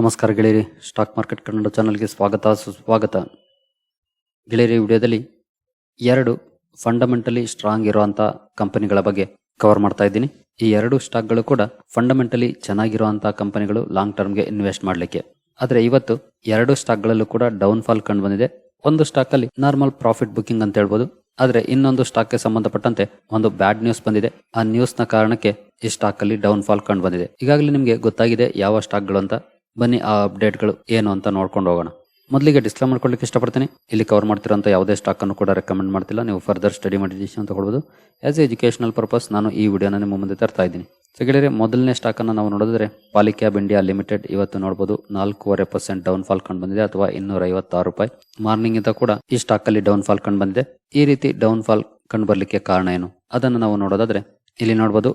ನಮಸ್ಕಾರ ಗೆಳೆಯರಿ, stock market Kannada ಚಾನಲ್ಗೆ ಸ್ವಾಗತ, ಸುಸ್ವಾಗತ. ಗೆಳೆಯರಿ ವಿಡಿಯೋದಲ್ಲಿ ಎರಡು ಫಂಡಮೆಂಟಲಿ ಸ್ಟ್ರಾಂಗ್ ಇರುವಂಥ ಕಂಪನಿಗಳ ಬಗ್ಗೆ ಕವರ್ ಮಾಡ್ತಾ ಇದ್ದೀನಿ. ಈ ಎರಡು ಸ್ಟಾಕ್ಗಳು ಕೂಡ ಫಂಡಮೆಂಟಲಿ ಚೆನ್ನಾಗಿರುವಂಥ ಕಂಪನಿಗಳು ಲಾಂಗ್ ಟರ್ಮ್ಗೆ ಇನ್ವೆಸ್ಟ್ ಮಾಡಲಿಕ್ಕೆ. ಆದರೆ ಇವತ್ತು ಎರಡು ಸ್ಟಾಕ್ಗಳಲ್ಲೂ ಕೂಡ ಡೌನ್ ಫಾಲ್ ಕಂಡು ಬಂದಿದೆ. ಒಂದು ಸ್ಟಾಕಲ್ಲಿ ನಾರ್ಮಲ್ ಪ್ರಾಫಿಟ್ ಬುಕಿಂಗ್ ಅಂತ ಹೇಳ್ಬೋದು. ಆದರೆ ಇನ್ನೊಂದು ಸ್ಟಾಕ್ಗೆ ಸಂಬಂಧಪಟ್ಟಂತೆ ಒಂದು ಬ್ಯಾಡ್ ನ್ಯೂಸ್ ಬಂದಿದೆ. ಆ ನ್ಯೂಸ್ನ ಕಾರಣಕ್ಕೆ ಈ ಸ್ಟಾಕ್ ಅಲ್ಲಿ ಡೌನ್ ಫಾಲ್ ಕಂಡು ಬಂದಿದೆ. ಈಗಾಗಲೇ ನಿಮಗೆ ಗೊತ್ತಾಗಿದೆ ಯಾವ ಸ್ಟಾಕ್ಗಳು ಅಂತ. ಬನ್ನಿ, ಆ ಅಪ್ಡೇಟ್ಗಳು ಏನು ಅಂತ ನೋಡ್ಕೊಂಡು ಹೋಗೋಣ. ಮೊದಲಿಗೆ ಡಿಸ್ಕ್ಲೈಮ್ ಮಾಡ್ಕೊಳ್ಳಿಕ್ಕೆ ಇಷ್ಟಪಡ್ತೀನಿ. ಇಲ್ಲಿ ಕವರ್ ಮಾಡ್ತಿರೋಂಥ ಯಾವುದೇ ಸ್ಟಾಕ್ ಅನ್ನು ಕೂಡ ರೆಕಮೆಂಡ್ ಮಾಡ್ತಿಲ್ಲ. ನೀವು ಫರ್ದರ್ ಸ್ಟಡಿ ಮಾಡಿ ಅಂತ ತಗೊಳ್ಬೋದು. ಆಸ್ ಎ ಎಜುಕೇಶನಲ್ ಪರ್ಪಸ್ ನಾನು ಈ ವಿಡಿಯೋನ ನಿಮ್ಮ ಮುಂದೆ ತರ್ತಾ ಇದ್ದೀನಿ. ಸೊ ಗೆಳೆಯರೆ, ಮೊದಲನೇ ಸ್ಟಾಕ್ ಅನ್ನು ನಾವು ನೋಡಿದ್ರೆ ಪಾಲಿಕ್ಯಾಬ್ ಇಂಡಿಯಾ ಲಿಮಿಟೆಡ್ ಇವತ್ತು ನೋಡಬಹುದು ನಾಲ್ಕೂವರೆ ಪರ್ಸೆಂಟ್ ಡೌನ್ ಫಾಲ್ ಕಂಡು ಬಂದಿದೆ ಅಥವಾ ಇನ್ನೂರ ಐವತ್ತಾರು ರೂಪಾಯಿ. ಮಾರ್ನಿಂಗ್ ಇಂದ ಕೂಡ ಈ ಸ್ಟಾಕ್ ಅಲ್ಲಿ ಡೌನ್ ಫಾಲ್ ಕಂಡು ಬಂದಿದೆ. ಈ ರೀತಿ ಡೌನ್ ಫಾಲ್ ಕಂಡು ಬರಲಿಕ್ಕೆ ಕಾರಣ ಏನು? ಅದನ್ನು ನಾವು ನೋಡೋದಾದ್ರೆ ಇಲ್ಲಿ ನೋಡಬಹುದು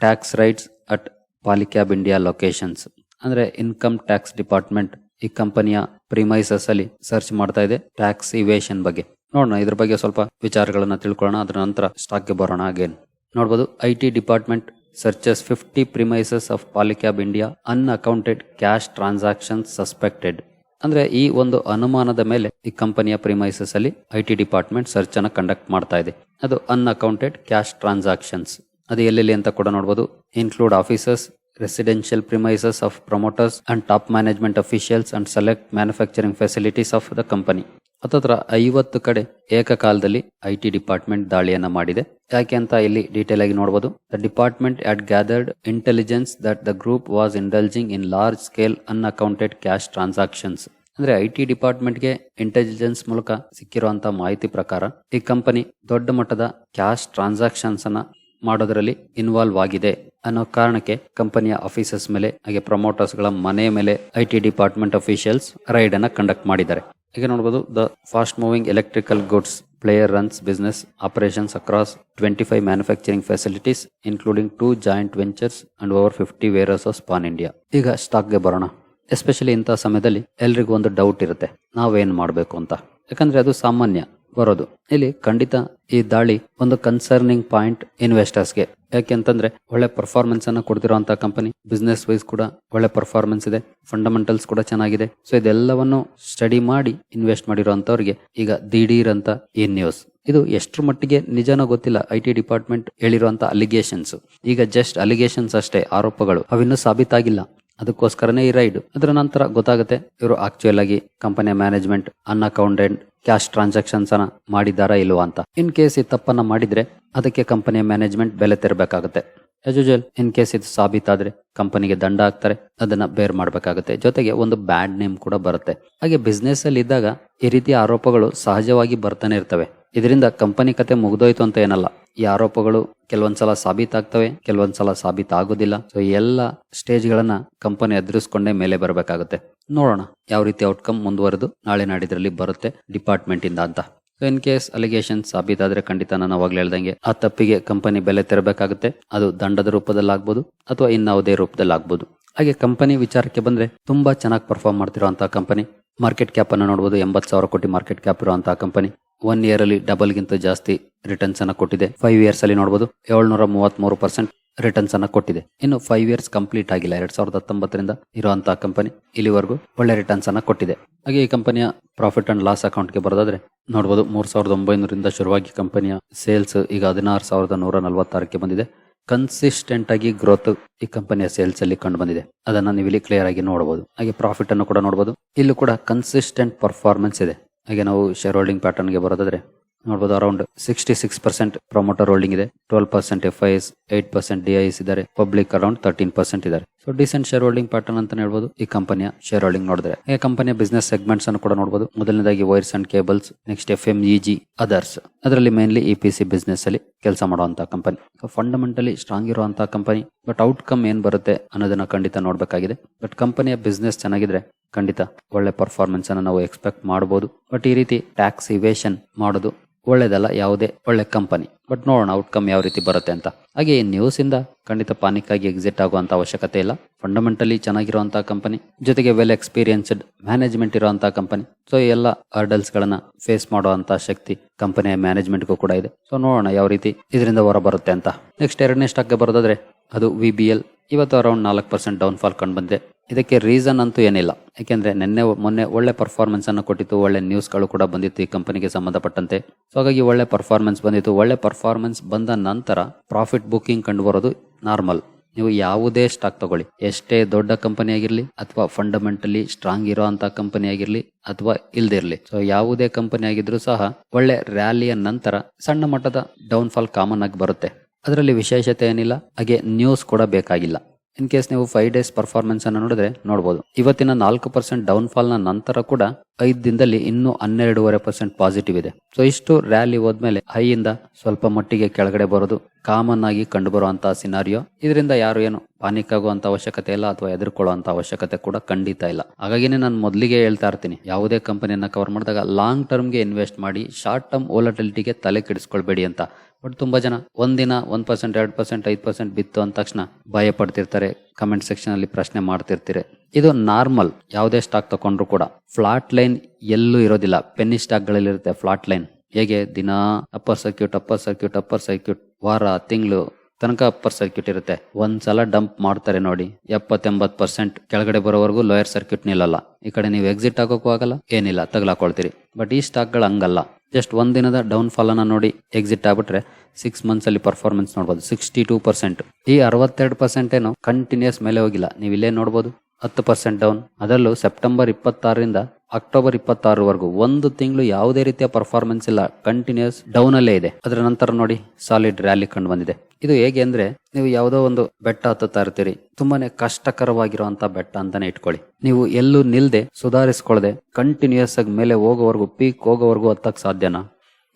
tax raids at Polycab India locations ಅಂದ್ರೆ ಇನ್ಕಮ್ ಟ್ಯಾಕ್ಸ್ ಡಿಪಾರ್ಟ್ಮೆಂಟ್ ಈ ಕಂಪನಿಯ ಪ್ರಿಮೈಸಸ್ ಅಲ್ಲಿ ಸರ್ಚ್ ಮಾಡ್ತಾ ಇದೆ ಟ್ಯಾಕ್ಸ್ ಇವೇಷನ್ ಬಗ್ಗೆ. ನೋಡೋಣ, ಇದ್ರ ಬಗ್ಗೆ ಸ್ವಲ್ಪ ವಿಚಾರಗಳನ್ನ ತಿಳ್ಕೊಳ್ಳೋಣ, ಅದರ ನಂತರ ಸ್ಟಾಕ್ಗೆ ಬರೋಣ ಅಗೇನ್ ನೋಡ್ಬೋದು I T department searches fifty premises of Polycab India unaccounted cash transactions suspected ಅಂದ್ರೆ ಈ ಒಂದು ಅನುಮಾನದ ಮೇಲೆ ಈ ಕಂಪನಿಯ ಪ್ರಿಮೈಸಸ್ ಅಲ್ಲಿ ಐ ಟಿ ಡಿಪಾರ್ಟ್ಮೆಂಟ್ ಸರ್ಚ್ ಅನ್ನ ಕಂಡಕ್ಟ್ ಮಾಡ್ತಾ ಇದೆ. ಅದು ಅನ್ಅಕೌಂಟೆಡ್ ಕ್ಯಾಶ್ ಟ್ರಾನ್ಸಾಕ್ಷನ್ಸ್ ಅದು ಎಲ್ಲೆಲ್ಲಿ ಅಂತ ಕೂಡ ನೋಡ್ಬೋದು include officers residential premises of promoters and top management officials and select manufacturing facilities of the company. ಅತತ್ರ ಐವತ್ತು ಕಡೆ ಏಕಕಾಲದಲ್ಲಿ ಐ ಟಿ ಡಿಪಾರ್ಟ್ಮೆಂಟ್ ದಾಳಿಯನ್ನ ಮಾಡಿದೆ. ಯಾಕೆ ಅಂತ ಇಲ್ಲಿ ಡೀಟೇಲ್ ಆಗಿ ನೋಡಬಹುದು the department at gathered intelligence that the group was indulging in large scale unaccounted cash transactions ಅಂದ್ರೆ ಐ ಟಿ ಡಿಪಾರ್ಟ್ಮೆಂಟ್ಗೆ ಇಂಟೆಲಿಜೆನ್ಸ್ ಮೂಲಕ ಸಿಕ್ಕಿರುವಂತಹ ಮಾಹಿತಿ ಪ್ರಕಾರ ಈ ಕಂಪನಿ ದೊಡ್ಡ ಮಟ್ಟದ ಕ್ಯಾಶ್ ಟ್ರಾನ್ಸಾಕ್ಷನ್ಸ್ ಅನ್ನ ಮಾಡೋದರಲ್ಲಿ ಇನ್ವಾಲ್ವ್ ಆಗಿದೆ. ಅನ್ನೋ ಕಾರಣಕ್ಕೆ ಕಂಪನಿಯ ಆಫೀಸಸ್ ಮೇಲೆ, ಹಾಗೆ ಪ್ರಮೋಟರ್ಸ್ಗಳ ಮನೆ ಮೇಲೆ I T department officials raid ಅನ್ನ ಕಂಡಕ್ಟ್ ಮಾಡಿದ್ದಾರೆ. ಈಗ ನೋಡಬಹುದು the fast moving electrical goods player runs business operations across twenty five manufacturing facilities, including two joint ventures and over fifty various pan India. ಈಗ ಸ್ಟಾಕ್ಗೆ ಬರೋಣ. ಎಸ್ಪೆಷಲಿ ಇಂಥ ಸಮಯದಲ್ಲಿ ಎಲ್ರಿಗೂ ಒಂದು ಡೌಟ್ ಇರುತ್ತೆ. ನಾವೇನು ಮಾಡಬೇಕು ಅಂತ. ಯಾಕಂದ್ರೆ ಅದು ಸಾಮಾನ್ಯ. ಬರೋದು. ಇಲ್ಲಿ ಖಂಡಿತ ಈ ದಾಳಿ ಒಂದು ಕನ್ಸರ್ನಿಂಗ್ ಪಾಯಿಂಟ್ ಇನ್ವೆಸ್ಟರ್ಸ್ಗೆ ಯಾಕೆಂತಂದ್ರೆ ಒಳ್ಳೆ ಪರ್ಫಾರ್ಮೆನ್ಸ್ ಅನ್ನ ಕೊಡ್ತಿರುವಂತಹ ಕಂಪನಿ ಬಿಸ್ನೆಸ್ ವೈಸ್ ಕೂಡ ಒಳ್ಳೆ ಪರ್ಫಾರ್ಮೆನ್ಸ್ ಇದೆ ಫಂಡಮೆಂಟಲ್ಸ್ ಕೂಡ ಚೆನ್ನಾಗಿದೆ. ಸೊ ಇದೆಲ್ಲವನ್ನು ಸ್ಟಡಿ ಮಾಡಿ ಇನ್ವೆಸ್ಟ್ ಮಾಡಿರುವಂತವ್ರಿಗೆ ಈಗ ದಿಢೀರ್ ಅಂತ ಈ ನ್ಯೂಸ್ ಇದು ಎಷ್ಟರ ಮಟ್ಟಿಗೆ ನಿಜನೋ ಗೊತ್ತಿಲ್ಲ ಐ ಟಿ ಡಿಪಾರ್ಟ್ಮೆಂಟ್ ಹೇಳಿರುವಂತ ಅಲಿಗೇಷನ್ಸ್ ಈಗ ಜಸ್ಟ್ ಅಲಿಗೇಷನ್ಸ್ ಅಷ್ಟೇ, ಆರೋಪಗಳು. ಅವಿನ್ನೂ ಸಾಬೀತಾಗಿಲ್ಲ. ಅದಕ್ಕೋಸ್ಕರನೇ ಈ ರೈಡ್ ಅದರ ನಂತರ ಗೊತ್ತಾಗುತ್ತೆ, ಇವರು ಆಕ್ಚುಯಲ್ ಆಗಿ ಕಂಪನಿಯ ಮ್ಯಾನೇಜ್ಮೆಂಟ್ ಅನ್ಅಕೌಂಟೆಂಟ್ ಕ್ಯಾಶ್ ಟ್ರಾನ್ಸಾಕ್ಷನ್ಸ್ ಅನ್ನ ಮಾಡಿದಾರಾ ಇಲ್ವಾ ಅಂತ. ಇನ್ ಕೇಸ್ ಈ ತಪ್ಪನ್ನ ಮಾಡಿದ್ರೆ ಅದಕ್ಕೆ ಕಂಪನಿಯ ಮ್ಯಾನೇಜ್ಮೆಂಟ್ ಬೆಲೆ ತೆರಬೇಕಾಗುತ್ತೆ. ಯೂಶುವಲ್ ಇನ್ ಕೇಸ್ ಇದು ಸಾಬೀತಾದ್ರೆ ಕಂಪನಿಗೆ ದಂಡ ಹಾಕ್ತಾರೆ, ಅದನ್ನ ಬೇರ್ ಮಾಡಬೇಕಾಗುತ್ತೆ. ಜೊತೆಗೆ ಒಂದು ಬ್ಯಾಡ್ ನೇಮ್ ಕೂಡ ಬರುತ್ತೆ. ಹಾಗೆ ಬಿಸ್ನೆಸ್ ಅಲ್ಲಿ ಇದ್ದಾಗ ಈ ರೀತಿಯ ಆರೋಪಗಳು ಸಹಜವಾಗಿ ಬರ್ತಾನೆ ಇರ್ತವೆ. ಇದರಿಂದ ಕಂಪನಿ ಕತೆ ಮುಗ್ದೋಯ್ತು ಅಂತ ಏನಲ್ಲ. ಈ ಆರೋಪಗಳು ಕೆಲವೊಂದ್ಸಲ ಸಾಬೀತಾಗ್ತವೆ ಕೆಲವೊಂದ್ಸಲ ಸಾಬೀತಾಗೋದಿಲ್ಲ. ಸೊ ಎಲ್ಲ ಸ್ಟೇಜ್ ಗಳನ್ನ ಕಂಪನಿ ಎದುರಿಸ್ಕೊಂಡೇ ಮೇಲೆ ಬರಬೇಕಾಗುತ್ತೆ. ನೋಡೋಣ ಯಾವ ರೀತಿ ಔಟ್ಕಮ್ ಮುಂದುವರೆದು ನಾಳೆ ನಾಡಿದ್ರಲ್ಲಿ ಬರುತ್ತೆ ಡಿಪಾರ್ಟ್ಮೆಂಟ್ ಇಂದ ಅಂತ. ಸೊ ಇನ್ ಕೇಸ್ ಅಲಿಗೇಷನ್ ಸಾಬೀತಾದ್ರೆ ಖಂಡಿತ ನಾನು ಅವಾಗ್ಲೇ ಹೇಳ್ದಂಗೆ, ಆ ತಪ್ಪಿಗೆ ಕಂಪನಿ ಬೆಲೆ ತೆರಬೇಕಾಗುತ್ತೆ. ಅದು ದಂಡದ ರೂಪದಲ್ಲಿ ಆಗ್ಬೋದು ಅಥವಾ ಇನ್ನಾವುದೇ ರೂಪದಲ್ಲಾಗ್ಬೋದು. ಹಾಗೆ ಕಂಪನಿ ವಿಚಾರಕ್ಕೆ ಬಂದ್ರೆ ತುಂಬಾ ಚೆನ್ನಾಗಿ ಪರ್ಫಾರ್ಮ್ ಮಾಡ್ತಿರುವಂತಹ ಕಂಪನಿ ಮಾರ್ಕೆಟ್ ಕ್ಯಾಪ್ ಅನ್ನು ನೋಡಬಹುದು ಎಂಬತ್ತು ಸಾವಿರ ಕೋಟಿ ಮಾರ್ಕೆಟ್ ಕ್ಯಾಪ್ ಇರುವಂತಹ ಕಂಪನಿ. ಒನ್ ಇಯರ್ ಅಲ್ಲಿ ಡಬಲ್ ಗಿಂತ ಜಾಸ್ತಿ ರಿಟರ್ನ್ಸ್ ಅನ್ನ ಕೊಟ್ಟಿದೆ. ಫೈವ್ ಇಯರ್ಸ್ ಅಲ್ಲಿ ನೋಡಬಹುದು ಏಳ್ನೂರ ಮೂವತ್ತ್ ಮೂರು ಪರ್ಸೆಂಟ್ ರಿಟರ್ನ್ಸ್ ಅನ್ನ ಕೊಟ್ಟಿದೆ. ಇನ್ನು ಫೈವ್ ಇಯರ್ಸ್ ಕಂಪ್ಲೀಟ್ ಆಗಿಲ್ಲ. ಎರಡ್ ಸಾವಿರದ ಹತ್ತೊಂಬತ್ತರಿಂದ ಇರುವಂತಹ ಕಂಪನಿ ಇಲ್ಲಿವರೆಗೂ ಒಳ್ಳೆ ರಿಟರ್ನ್ಸ್ ಅನ್ನ ಕೊಟ್ಟಿದೆ. ಹಾಗೆ ಈ ಕಂಪನಿಯ ಪ್ರಾಫಿಟ್ ಅಂಡ್ ಲಾಸ್ ಅಕೌಂಟ್ಗೆ ಬರೋದಾದ್ರೆ ನೋಡಬಹುದು ಮೂರ್ ಸಾವಿರದ ಒಂಬೈನೂರಿಂದ ಶುರುವಾಗಿ ಕಂಪನಿಯ ಸೇಲ್ಸ್ ಈಗ ಹದಿನಾರು ಸಾವಿರದ ನೂರ ನಲವತ್ತಾರಕ್ಕೆ ಬಂದಿದೆ. ಕನ್ಸಿಸ್ಟೆಂಟ್ ಆಗಿ ಗ್ರೋತ್ ಈ ಕಂಪನಿಯ ಸೇಲ್ಸ್ ಅಲ್ಲಿ ಕಂಡು ಬಂದಿದೆ. ಅದನ್ನ ನೀವು ಇಲ್ಲಿ ಕ್ಲಿಯರ್ ಆಗಿ ನೋಡಬಹುದು ಹಾಗೆ ಪ್ರಾಫಿಟ್ ಅನ್ನು ಕೂಡ ನೋಡಬಹುದು ಇಲ್ಲೂ ಕೂಡ ಕನ್ಸಿಸ್ಟೆಂಟ್ ಪರ್ಫಾರ್ಮೆನ್ಸ್ ಇದೆ. ಹಾಗೆ ನಾವು ಶೇರ್ ಹೋಲ್ಡಿಂಗ್ ಪ್ಯಾಟರ್ನ್ಗೆ ಬರೋದಾದ್ರೆ ನೋಡಬಹುದು around sixty six percent promoter holding ಇದೆ twelve percent F Is eight percent D Is ಇದ್ದಾರೆ ಪಬ್ಲಿಕ್ ಅರೌಂಡ್ ತರ್ಟೀನ್ ಪರ್ಸೆಂಟ್ ಇದ್ದಾರೆ. So decent share holding pattern ಅಂತ ಹೇಳ್ಬೋದು ಈ ಕಂಪನಿಯ ಶೇರ್ ಹೋಲ್ಡಿಂಗ್ ನೋಡಿದ್ರೆ. ಈ ಕಂಪನಿಯ ಬಿಸ್ನೆಸ್ ಸೆಗ್ಮೆಂಟ್ಸ್ ಅನ್ನು ಕೂಡ ನೋಡಬಹುದು ಮೊದಲನೇದಾಗಿ wires and cables next F M E others ಅದರಲ್ಲಿ mainly E P C business ಅಲ್ಲಿ ಕೆಲಸ ಮಾಡುವಂತಹ ಕಂಪನಿ ಫಂಡಮೆಂಟಲಿ ಸ್ಟ್ರಾಂಗ್ ಇರುವಂತಹ ಕಂಪನಿ ಬಟ್ ಔಟ್ಕಮ್ ಏನ್ ಬರುತ್ತೆ ಅನ್ನೋದನ್ನ ಖಂಡಿತ ನೋಡಬೇಕಾಗಿದೆ. ಬಟ್ ಕಂಪನಿಯ ಬಿಸ್ನೆಸ್ ಚೆನ್ನಾಗಿದ್ರೆ ಖಂಡಿತ ಒಳ್ಳೆ ಪರ್ಫಾರ್ಮೆನ್ಸ್ ಅನ್ನು ನಾವು ಎಕ್ಸ್ಪೆಕ್ಟ್ ಮಾಡಬಹುದು ಬಟ್ ಈ ರೀತಿ ಟ್ಯಾಕ್ಸ್ ಇವೇಷನ್ ಮಾಡೋದು ಒಳ್ಳೇದಲ್ಲ, ಯಾವುದೇ ಒಳ್ಳೆ ಕಂಪನಿ ಬಟ್ ನೋಡೋಣ ಔಟ್ಕಮ್ ಯಾವ ರೀತಿ ಬರುತ್ತೆ ಅಂತ. ಹಾಗೆ ಈ ನ್ಯೂಸ್ ಇಂದ ಖಂಡಿತ ಪಾನಿಕ್ ಆಗಿ ಎಕ್ಸಿಟ್ ಆಗುವಂತ ಅವಶ್ಯಕತೆ ಇಲ್ಲ. ಫಂಡಮೆಂಟಲಿ ಚೆನ್ನಾಗಿರುವಂತಹ ಕಂಪನಿ ಜೊತೆಗೆ ವೆಲ್ ಎಕ್ಸ್ಪೀರಿಯನ್ಸ್ಡ್ ಮ್ಯಾನೇಜ್ಮೆಂಟ್ ಇರುವಂತಹ ಕಂಪನಿ ಸೊ ಎಲ್ಲ ಹರ್ಡಲ್ಸ್ ಗಳನ್ನ ಫೇಸ್ ಮಾಡುವಂತಹ ಶಕ್ತಿ ಕಂಪನಿಯ ಮ್ಯಾನೇಜ್ಮೆಂಟ್ಗೂ ಕೂಡ ಇದೆ. ಸೊ ನೋಡೋಣ ಯಾವ ರೀತಿ ಇದರಿಂದ ಹೊರ ಬರುತ್ತೆ ಅಂತ. ನೆಕ್ಸ್ಟ್ ಎರಡನೇ ಸ್ಟಾಕ್ಗೆ ಬರೋದಾದ್ರೆ ಅದು ವಿ ಬಿ ಎಲ್ ಇವತ್ತು ಅರೌಂಡ್ ನಾಲ್ಕು ಪರ್ಸೆಂಟ್ ಡೌನ್ ಫಾಲ್ ಕಂಡು ಬಂದಿದೆ. ಇದಕ್ಕೆ ರೀಸನ್ ಅಂತೂ ಏನಿಲ್ಲ. ಯಾಕೆಂದ್ರೆ ನಿನ್ನೆ, ಮೊನ್ನೆ ಒಳ್ಳೆ ಪರ್ಫಾರ್ಮೆನ್ಸ್ ಅನ್ನು ಕೊಟ್ಟಿತ್ತು, ಒಳ್ಳೆ ನ್ಯೂಸ್ಗಳು ಕೂಡ ಬಂದಿತ್ತು ಈ ಕಂಪನಿಗೆ ಸಂಬಂಧಪಟ್ಟಂತೆ. ಸೊ ಹಾಗಾಗಿ ಒಳ್ಳೆ ಪರ್ಫಾರ್ಮೆನ್ಸ್ ಬಂದಿತ್ತು. ಒಳ್ಳೆ ಪರ್ಫಾರ್ಮೆನ್ಸ್ ಬಂದ ನಂತರ ಪ್ರಾಫಿಟ್ ಬುಕಿಂಗ್ ಕಂಡು ಬರೋದು ನಾರ್ಮಲ್ ನೀವು ಯಾವುದೇ ಸ್ಟಾಕ್ ತಗೊಳ್ಳಿ. ಎಷ್ಟೇ ದೊಡ್ಡ ಕಂಪನಿ ಆಗಿರಲಿ, ಅಥವಾ ಫಂಡಮೆಂಟಲಿ ಸ್ಟ್ರಾಂಗ್ ಇರೋ ಅಂತ ಕಂಪನಿ ಆಗಿರಲಿ, ಅಥವಾ ಇಲ್ದಿರ್ಲಿ. ಸೊ ಯಾವುದೇ ಕಂಪನಿ ಆಗಿದ್ರು ಸಹ ಒಳ್ಳೆ ರ್ಯಾಲಿಯ ನಂತರ ಸಣ್ಣ ಮಟ್ಟದ ಡೌನ್ ಫಾಲ್ ಕಾಮನ್ ಆಗಿ ಬರುತ್ತೆ. ಅದರಲ್ಲಿ ವಿಶೇಷತೆ ಏನಿಲ್ಲ, ಹಾಗೆ ನ್ಯೂಸ್ ಕೂಡ ಬೇಕಾಗಿಲ್ಲ. ಇನ್ ಕೇಸ್ ನೀವು ಫೈವ್ ಡೇಸ್ ಪರ್ಫಾರ್ಮೆನ್ಸ್ ಅನ್ನು ನೋಡಿದ್ರೆ ನೋಡಬಹುದು ಇವತ್ತಿನ ನಾಲ್ಕು ಪರ್ಸೆಂಟ್ ಡೌನ್ ಫಾಲ್ನ ನಂತರ ಕೂಡ ಐದು ದಿನದಲ್ಲಿ ಇನ್ನೂ ಹನ್ನೆರಡೂವರೆ ಪರ್ಸೆಂಟ್ ಪಾಸಿಟಿವ್ ಇದೆ. ಸೊ ಇಷ್ಟು ರ್ಯಾಲಿ ಹೋದ್ಮೇಲೆ ಹೈಯಿಂದ ಸ್ವಲ್ಪ ಮಟ್ಟಿಗೆ ಕೆಳಗಡೆ ಬರೋದು ಕಾಮನ್ ಆಗಿ ಕಂಡು ಬರುವಂತಹ ಸಿನಾರಿಯೋ ಇದರಿಂದ ಯಾರು ಏನು ಪಾನಿಕ್ ಆಗುವಂತ ಅವಶ್ಯಕತೆ ಇಲ್ಲ ಅಥವಾ ಎದುರ್ಕೊಳ್ಳುವಂತ ಅವಶ್ಯಕತೆ ಕೂಡ ಖಂಡಿತ ಇಲ್ಲ. ಹಾಗಾಗಿನೇ ನಾನು ಮೊದಲಿಗೆ ಹೇಳ್ತಾ ಇರ್ತೀನಿ, ಯಾವುದೇ ಕಂಪನಿಯನ್ನ ಕವರ್ ಮಾಡಿದಾಗ ಲಾಂಗ್ ಟರ್ಮ್ಗೆ ಇನ್ವೆಸ್ಟ್ ಮಾಡಿ ಶಾರ್ಟ್ ಟರ್ಮ್ ಓಲಟಿಲಿಟಿಗೆ ತಲೆ ಕೆಡಿಸ್ಕೊಳ್ಬೇಡಿ ಅಂತ. ಬಟ್ ತುಂಬಾ ಜನ ಒಂದಿನ ಒಂದ್ ಪರ್ಸೆಂಟ್ ಎರಡ್ ಪರ್ಸೆಂಟ್ ಐದ್ ಪರ್ಸೆಂಟ್ ಬಿತ್ತು ಅಂದ ತಕ್ಷಣ ಭಯ ಪಡ್ತಿರ್ತಾರೆ. ಕಮೆಂಟ್ ಸೆಕ್ಷನ್ ಅಲ್ಲಿ ಪ್ರಶ್ನೆ ಮಾಡ್ತಿರ್ತೀರಿ. ಇದು ನಾರ್ಮಲ್ ಯಾವುದೇ ಸ್ಟಾಕ್ ತಗೊಂಡ್ರು ಕೂಡ ಫ್ಲಾಟ್ ಲೈನ್ ಎಲ್ಲೂ ಇರೋದಿಲ್ಲ. ಪೆನ್ನಿ ಸ್ಟಾಕ್ಗಳಲ್ಲಿ ಇರುತ್ತೆ ಫ್ಲಾಟ್ ಲೈನ್ ಹೇಗೆ ದಿನ upper circuit upper circuit upper circuit ವಾರ, ತಿಂಗಳು ತನಕ ಅಪ್ಪರ್ ಸರ್ಕ್ಯೂಟ್ ಇರುತ್ತೆ. ಒಂದ್ಸಲ ಡಂಪ್ ಮಾಡ್ತಾರೆ ನೋಡಿ. ಎಪ್ಪತ್ತೆಂಬತ್ ಪರ್ಸೆಂಟ್ ಕೆಳಗಡೆ ಬರೋವರೆಗೂ ಲೋಯರ್ ಸರ್ಕ್ಯೂಟ್ ನಿಲ್ಲಲ್ಲ. ಈ ಕಡೆ ನೀವು ಎಕ್ಸಿಟ್ ಆಗೋಕ್ಕೂ ಆಗಲ್ಲ, ಏನಿಲ್ಲ, ತಗಲಾಕೊಳ್ತೀರಿ. ಬಟ್ ಈ ಸ್ಟಾಕ್ಗಳು ಹಂಗಲ್ಲ. ಜಸ್ಟ್ ಒಂದಿನದ ಡೌನ್ ಫಾಲ್ ಅನ್ನ ನೋಡಿ ಎಕ್ಸಿಟ್ ಆಗ್ಬಿಟ್ರೆ ಸಿಕ್ಸ್ ಮಂತ್ಸ್ ಅಲ್ಲಿ ಪರ್ಫಾರ್ಮೆನ್ಸ್ ನೋಡಬಹುದು ಸಿಕ್ಸ್ಟಿ ಟೂ ಪರ್ಸೆಂಟ್ ಈ ಅರವತ್ತೆರಡು ಪರ್ಸೆಂಟ್ ಏನು ಕಂಟಿನ್ಯೂಸ್ ಮೇಲೆ ಹೋಗಿಲ್ಲ. ನೀವು ಇಲ್ಲೇ ನೋಡಬಹುದು ಹತ್ತು ಪರ್ಸೆಂಟ್ ಡೌನ್ ಅದರಲ್ಲೂ ಸೆಪ್ಟೆಂಬರ್ ಇಪ್ಪತ್ತಾರರಿಂದ ಅಕ್ಟೋಬರ್ ಇಪ್ಪತ್ತಾರವರೆಗೂ ಒಂದು ತಿಂಗಳು ಯಾವುದೇ ರೀತಿಯ ಪರ್ಫಾರ್ಮೆನ್ಸ್ ಇಲ್ಲ. ಕಂಟಿನ್ಯೂಸ್ ಡೌನ್ ಅಲ್ಲೇ ಇದೆ. ಅದರ ನಂತರ ನೋಡಿ ಸಾಲಿಡ್ ರ್ಯಾಲಿ ಕಂಡು ಬಂದಿದೆ. ಇದು ಹೇಗೆ ಅಂದ್ರೆ ನೀವು ಯಾವುದೋ ಒಂದು ಬೆಟ್ಟ ಹತ್ತುತ್ತಾ ಇರ್ತೀರಿ. ತುಂಬಾನೇ ಕಷ್ಟಕರವಾಗಿರುವಂತ ಬೆಟ್ಟ ಅಂತಾನೆ ಇಟ್ಕೊಳ್ಳಿ. ನೀವು ಎಲ್ಲೂ ನಿಲ್ದೆ ಸುಧಾರಿಸ್ಕೊಳ್ಳದೆ ಕಂಟಿನ್ಯೂಸ್ ಆಗಿ ಮೇಲೆ ಹೋಗೋವರೆಗೂ ಪೀಕ್ ಹೋಗೋವರೆಗೂ ಹತ್ತಕ್ ಸಾಧ್ಯನಾ?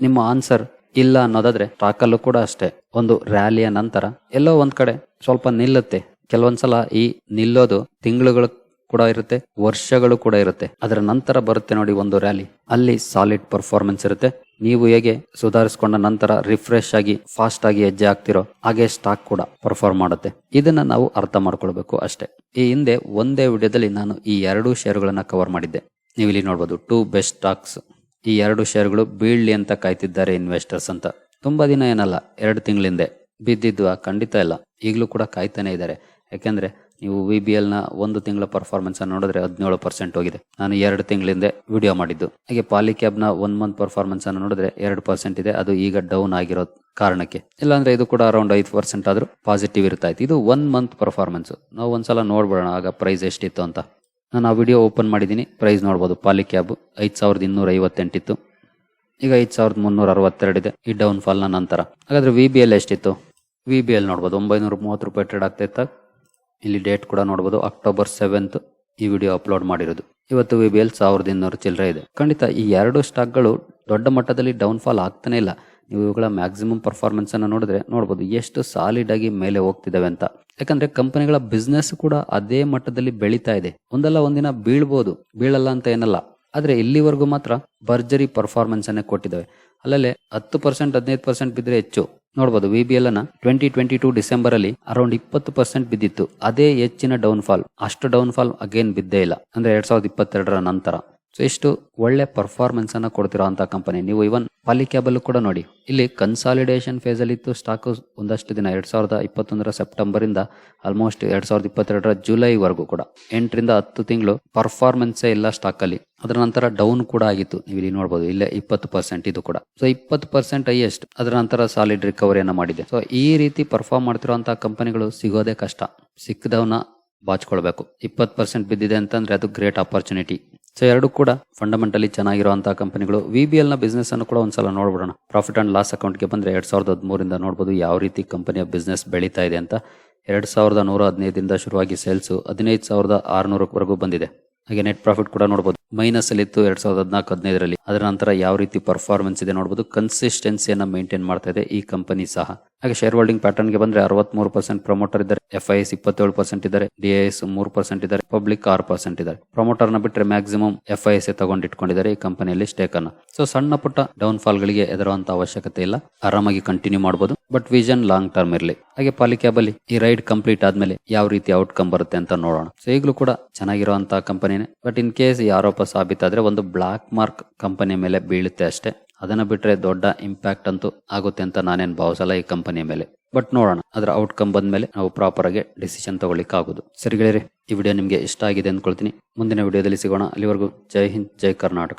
ನಿಮ್ಮ ಆನ್ಸರ್ ಇಲ್ಲ ಅನ್ನೋದಾದ್ರೆ ಟ್ರಾಕಲ್ಲೂ ಕೂಡ ಅಷ್ಟೇ. ಒಂದು ರ್ಯಾಲಿಯ ನಂತರ ಎಲ್ಲೋ ಒಂದ್ ಕಡೆ ಸ್ವಲ್ಪ ನಿಲ್ಲುತ್ತೆ. ಕೆಲವೊಂದ್ಸಲ ಈ ನಿಲ್ಲೋದು ತಿಂಗಳುಗಳು ಕೂಡ ಇರುತ್ತೆ, ವರ್ಷಗಳು ಕೂಡ ಇರುತ್ತೆ. ಅದರ ನಂತರ ಬರುತ್ತೆ ನೋಡಿ ಒಂದು ರ್ಯಾಲಿ. ಅಲ್ಲಿ ಸಾಲಿಡ್ ಪರ್ಫಾರ್ಮೆನ್ಸ್ ಇರುತ್ತೆ. ನೀವು ಹೇಗೆ ಸುಧಾರಿಸಿಕೊಂಡ ನಂತರ ರಿಫ್ರೆಶ್ ಆಗಿ, ಫಾಸ್ಟ್ ಆಗಿ ಹೆಜ್ಜೆ ಆಗ್ತಿರೋ ಹಾಗೆ ಸ್ಟಾಕ್ ಕೂಡ ಪರ್ಫಾರ್ಮ್ ಮಾಡುತ್ತೆ. ಇದನ್ನ ನಾವು ಅರ್ಥ ಮಾಡ್ಕೊಳ್ಬೇಕು ಅಷ್ಟೇ. ಈ ಹಿಂದೆ ಒಂದೇ ವಿಡಿಯೋದಲ್ಲಿ ನಾನು ಈ ಎರಡು ಶೇರ್ಗಳನ್ನ ಕವರ್ ಮಾಡಿದ್ದೆ. ನೀವು ಇಲ್ಲಿ ನೋಡಬಹುದು ಟೂ ಬೆಸ್ಟ್ ಸ್ಟಾಕ್ಸ್ ಈ ಎರಡು ಷೇರುಗಳು ಬೀಳ್ಲಿ ಅಂತ ಕಾಯ್ತಿದ್ದಾರೆ ಇನ್ವೆಸ್ಟರ್ಸ್ ಅಂತ. ತುಂಬಾ ದಿನ ಏನಲ್ಲ, ಎರಡು ತಿಂಗಳಿಂದೆ. ಬಿದ್ದಿದ್ವಾ? ಖಂಡಿತ ಇಲ್ಲ. ಈಗಲೂ ಕೂಡ ಕಾಯ್ತಾನೆ ಇದ್ದಾರೆ. ಯಾಕೆಂದ್ರೆ ನೀವು ವಿ ಬಿ ಎಲ್ನ ಒಂದು ತಿಂಗಳ ಪರ್ಫಾರ್ಮೆನ್ಸ್ ಅನ್ನು ನೋಡಿದ್ರೆ ಹದಿನೇಳು ಪರ್ಸೆಂಟ್ ಹೋಗಿದೆ. ನಾನು ಎರಡು ತಿಂಗಳಿಂದ ವಿಡಿಯೋ ಮಾಡಿದ್ದು. ಹಾಗೆ ಪಾಲಿಕ್ಯಾಬ್ನ ಒನ್ ಮಂತ್ ಪರ್ಫಾರ್ಮೆನ್ಸ್ ಅನ್ನು ನೋಡಿದ್ರೆ ಎರಡು ಪರ್ಸೆಂಟ್ ಇದೆ. ಅದು ಈಗ ಡೌನ್ ಆಗಿರೋ ಕಾರಣಕ್ಕೆ. ಇಲ್ಲಾಂದ್ರೆ ಇದು ಕೂಡ ಅರೌಂಡ್ ಐದು ಪರ್ಸೆಂಟ್ ಆದರೂ ಪಾಸಿಟಿವ್ ಇರ್ತಾ ಇತ್ತು ಇದು ಒನ್ ಮಂತ್ ಪರ್ಫಾರ್ಮೆನ್ಸ್ ನಾವು ಒಂದ್ಸಲ ನೋಡ್ಬಿಡೋಣ ಆಗ ಪ್ರೈಸ್ ಎಷ್ಟಿತ್ತು ಅಂತ. ನಾನು ಆ ವಿಡಿಯೋ ಓಪನ್ ಮಾಡಿದ್ದೀನಿ. ಪ್ರೈಸ್ ನೋಡ್ಬೋದು. ಪಾಲಿಕ್ಯಾಬ್ ಐದು ಸಾವಿರದ ಇನ್ನೂರ ಐವತ್ತೆಂಟಿತ್ತು. ಈಗ ಐದು ಸಾವಿರದ ಮುನ್ನೂರ ಅರವತ್ತೆರಡಿದೆ ಈ ಡೌನ್ ಫಾಲ್ನ ನಂತರ. ಹಾಗಾದ್ರೆ ವಿ ಬಿ ಎಲ್ ಎಷ್ಟಿತ್ತು? ವಿ ಬಿ ಎಲ್ ನೋಡ್ಬೋದು. ಒಂಬೈನೂರ ಮೂವತ್ತು ರೂಪಾಯಿ ಟ್ರೇಡ್ ಆಗ್ತಾ ಇತ್ತ. ಇಲ್ಲಿ ಡೇಟ್ ಕೂಡ ನೋಡಬಹುದು ಅಕ್ಟೋಬರ್ ಸೆವೆಂತ್ ಈ ವಿಡಿಯೋ ಅಪ್ಲೋಡ್ ಮಾಡಿರೋದು. ಇವತ್ತು ವಿ ಬಿ ಎಲ್ ಸಾವಿರದ ಇನ್ನೂರು ಚಿಲ್ಲರೆ ಇದೆ. ಖಂಡಿತ ಈ ಎರಡು ಸ್ಟಾಕ್ಗಳು ದೊಡ್ಡ ಮಟ್ಟದಲ್ಲಿ ಡೌನ್ ಫಾಲ್ ಆಗ್ತಾನೆ ಇಲ್ಲ. ನೀವು ಇವುಗಳ ಮ್ಯಾಕ್ಸಿಮಮ್ ಪರ್ಫಾರ್ಮೆನ್ಸ್ ಅನ್ನು ನೋಡಿದ್ರೆ ನೋಡಬಹುದು ಎಷ್ಟು ಸಾಲಿಡ್ ಆಗಿ ಮೇಲೆ ಹೋಗ್ತಿದಾವೆ ಅಂತ. ಯಾಕಂದ್ರೆ ಕಂಪನಿಗಳ ಬಿಸ್ನೆಸ್ ಕೂಡ ಅದೇ ಮಟ್ಟದಲ್ಲಿ ಬೆಳೀತಾ ಇದೆ. ಒಂದಲ್ಲ ಒಂದಿನ ಬೀಳ್ಬೋದು. ಬೀಳಲ್ಲ ಅಂತ ಏನಲ್ಲ. ಆದ್ರೆ ಇಲ್ಲಿವರೆಗೂ ಮಾತ್ರ ಭರ್ಜರಿ ಪರ್ಫಾರ್ಮೆನ್ಸ್ ಅನ್ನೇ ಕೊಟ್ಟಿದ್ದಾವೆ ಅಲ್ಲಲ್ಲೇ ಹತ್ತು ಪರ್ಸೆಂಟ್ ಹದಿನೈದು ಪರ್ಸೆಂಟ್ ಬಿದ್ದರೆ ಹೆಚ್ಚು. ನೋಡಬಹುದು ವಿ ಬಿ ಎಲ್ ಅನ್ನ ಟ್ವೆಂಟಿ ಟ್ವೆಂಟಿ ಟೂ ಡಿಸೆಂಬರ್ ಅಲ್ಲಿ ಅರೌಂಡ್ ಇಪ್ಪತ್ತು ಪರ್ಸೆಂಟ್ ಬಿದ್ದಿತ್ತು. ಅದೇ ಹೆಚ್ಚಿನ ಡೌನ್ ಫಾಲ್ ಅಷ್ಟು ಡೌನ್ ಫಾಲ್ ಅಗೇನ್ ಬಿದ್ದೇ ಇಲ್ಲ. ಅಂದ್ರೆ ಎರಡ್ ಸಾವಿರದ ಇಪ್ಪತ್ತೆರಡರ ನಂತರ. ಸೊ ಇಷ್ಟು ಒಳ್ಳೆ ಪರ್ಫಾರ್ಮೆನ್ಸ್ ಅನ್ನ ಕೊಡ್ತಿರೋಂತ ಕಂಪನಿ ನೀವು ಇವನ್ ಪಾಲಿಕ್ಯಾಬಲ್ ಕೂಡ ನೋಡಿ. ಇಲ್ಲಿ ಕನ್ಸಾಲಿಡೇಷನ್ ಫೇಸ್ ಅಲ್ಲಿ ಇತ್ತು ಸ್ಟಾಕ್ ಒಂದಷ್ಟು ದಿನ, ಎರಡ್ ಸಾವಿರದ ಇಪ್ಪತ್ತೊಂದರ ಸೆಪ್ಟೆಂಬರ್ ಇಂದ ಆಲ್ಮೋಸ್ಟ್ ಎರಡ್ ಸಾವಿರದ ಇಪ್ಪತ್ತೆರಡರ ಜುಲೈ ವರೆಗೂ ಕೂಡ. ಎಂಟರಿಂದ ಹತ್ತು ತಿಂಗಳು ಪರ್ಫಾರ್ಮೆನ್ಸೇ ಇಲ್ಲ ಸ್ಟಾಕ್ ಅಲ್ಲಿ. ಅದರ ನಂತರ ಡೌನ್ ಕೂಡ ಆಗಿತ್ತು. ನೀವು ಇಲ್ಲಿ ನೋಡಬಹುದು ಇಲ್ಲೇ ಇಪ್ಪತ್ತು ಪರ್ಸೆಂಟ್ ಇದು ಕೂಡ. ಸೊ ಇಪ್ಪತ್ತು ಪರ್ಸೆಂಟ್ ಹೈಯೆಸ್ಟ್ ಅದರ ನಂತರ ಸಾಲಿಡ್ ರಿಕವರಿಯನ್ನು ಮಾಡಿದೆ. ಸೊ ಈ ರೀತಿ ಪರ್ಫಾರ್ಮ್ ಮಾಡ್ತಿರುವಂತಹ ಕಂಪನಿಗಳು ಸಿಗೋದೇ ಕಷ್ಟ. ಸಿಕ್ಕದವನ್ನ ಬಾಚ್ಕೊಳ್ಬೇಕು. ಇಪ್ಪತ್ತು ಪರ್ಸೆಂಟ್ ಬಿದ್ದಿದೆ ಅಂತಂದ್ರೆ ಅದು ಗ್ರೇಟ್ ಆಪರ್ಚುನಿಟಿ ಸೊ ಎರಡು ಕೂಡ ಫಂಡಮೆಂಟಲಿ ಚೆನ್ನಾಗಿರುವಂತಹ ಕಂಪನಿಗಳು ವಿ ಬಿ ಎಲ್ನ ಬಿಸ್ನೆಸ್ ಅನ್ನು ಕೂಡ ಒಂದ್ಸಲ ನೋಡ್ಬಿಡೋಣ. ಪ್ರಾಫಿಟ್ ಅಂಡ್ ಲಾಸ್ ಅಕೌಂಟ್ಗೆ ಬಂದ್ರೆ ಎರಡ್ ಸಾವಿರದ ಹದಿಮೂರಿಂದ ನೋಡಬಹುದು ಯಾವ ರೀತಿ ಕಂಪನಿಯ ಬಿಸ್ನೆಸ್ ಬೆಳೀತಾ ಇದೆ ಅಂತ. ಎರಡ್ ಸಾವಿರದ ನೂರ ಹದಿನೈದರಿಂದ ಶುರುವಾಗಿ ಸೇಲ್ಸ್ ಹದಿನೈದು ಸಾವಿರದ ಆರುನೂರವರೆಗೂ ಬಂದಿದೆ. ಹಾಗೆ ನೆಟ್ ಪ್ರಾಫಿಟ್ ಕೂಡ ನೋಡಬಹುದು ಮೈನಸ್ ಅಲ್ಲಿ ಇತ್ತು ಎರಡ್ ಸಾವಿರದ ಹದಿನಾಲ್ಕು, ಹದಿನೈದರಲ್ಲಿ. ಅದರ ನಂತರ ಯಾವ ರೀತಿ ಪರ್ಫಾರ್ಮೆನ್ಸ್ ಇದೆ ನೋಡಬಹುದು ಕನ್ಸಿಸ್ಟೆನ್ಸಿಯನ್ನು ಮೇಂಟೈನ್ ಮಾಡ್ತಾ ಇದೆ ಈ ಕಂಪನಿ ಸಹ. ಹಾಗೆ ಶೇರ್ ಹೋಲ್ಡಿಂಗ್ ಪ್ಯಾಟರ್ನ್ಗೆ ಬಂದ್ರೆ ಅರವತ್ಮೂರು ಪರ್ಸೆಂಟ್ ಪ್ರಮೋಟರ್ ಇದ್ದಾರೆ. ಎಫ್ ಐ ಎಸ್ ಇಪ್ಪತ್ತೇಳು ಪರ್ಸೆಂಟ್ ಇದ್ದಾರೆ. ಡಿ ಎಸ್ ಮೂರು ಪರ್ಸೆಂಟ್ ಇದ್ದಾರೆ. ಪಬ್ಲಿಕ್ ಆರು ಪರ್ಸೆಂಟ್ ಇದ್ದಾರೆ. ಪ್ರಮೋಟರ್ನ ಬಿಟ್ಟರೆ ಮ್ಯಾಕ್ಸಿಮಮ್ ಎಫ್ ಐ ಎಸ್ ತಗೊಂಡಿಟ್ಕೊಂಡಿದ್ದಾರೆ ಈ ಕಂಪನಿಯಲ್ಲಿ ಸ್ಟೇಕ್ ಅನ್ನ. ಸೊ ಸಣ್ಣ ಪುಟ್ಟ ಡೌನ್ ಫಾಲ್ ಗಳಿಗೆ ಎದುರುವಂತ ಅವಶ್ಯಕತೆ ಇಲ್ಲ. ಆರಾಮಾಗಿ ಕಂಟಿನ್ಯೂ ಮಾಡಬಹುದು ಬಟ್ ವಿಷನ್ ಲಾಂಗ್ ಟರ್ಮ್ ಇರಲಿ. ಹಾಗೆ ಪಾಲಿಕೆ ಅಲ್ಲಿ ಈ ರೈಡ್ ಕಂಪ್ಲೀಟ್ ಆದ್ಮೇಲೆ ಯಾವ ರೀತಿ ಔಟ್ಕಮ್ ಬರುತ್ತೆ ಅಂತ ನೋಡೋಣ. ಸೊ ಈಗಲೂ ಕೂಡ ಚೆನ್ನಾಗಿರುವಂತಹ ಕಂಪನಿನೇ ಬಟ್ ಇನ್ ಕೇಸ್ ಈ ಆರೋಪ ಸಾಬೀತಾದ್ರೆ ಒಂದು ಬ್ಲಾಕ್ ಮಾರ್ಕ್ ಕಂಪನಿ ಮೇಲೆ ಬೀಳುತ್ತೆ ಅಷ್ಟೇ. ಅದನ್ನ ಬಿಟ್ಟರೆ ದೊಡ್ಡ ಇಂಪ್ಯಾಕ್ಟ್ ಅಂತೂ ಆಗುತ್ತೆ ಅಂತ ನಾನೇನು ಭಾವಿಸಲ್ಲ ಈ ಕಂಪನಿಯ ಮೇಲೆ. ಬಟ್ ನೋಡೋಣ, ಅದರ ಔಟ್ಕಮ್ ಬಂದಮೇಲೆ ನಾವು ಪ್ರಾಪರ್ ಆಗಿ ಡಿಸಿಷನ್ ತಗೊಳ್ಳಿಕ್ಕೆ ಆಗೋದು. ಸರಿ ಗೆಳೆಯರೆ, ಈ ವಿಡಿಯೋ ನಿಮಗೆ ಇಷ್ಟ ಆಗಿದೆ ಅಂದ್ಕೊಳ್ತೀನಿ. ಮುಂದಿನ ವಿಡಿಯೋದಲ್ಲಿ ಸಿಗೋಣ. ಅಲ್ಲಿವರೆಗೂ ಜೈ ಹಿಂದ್, ಜೈ ಕರ್ನಾಟಕ.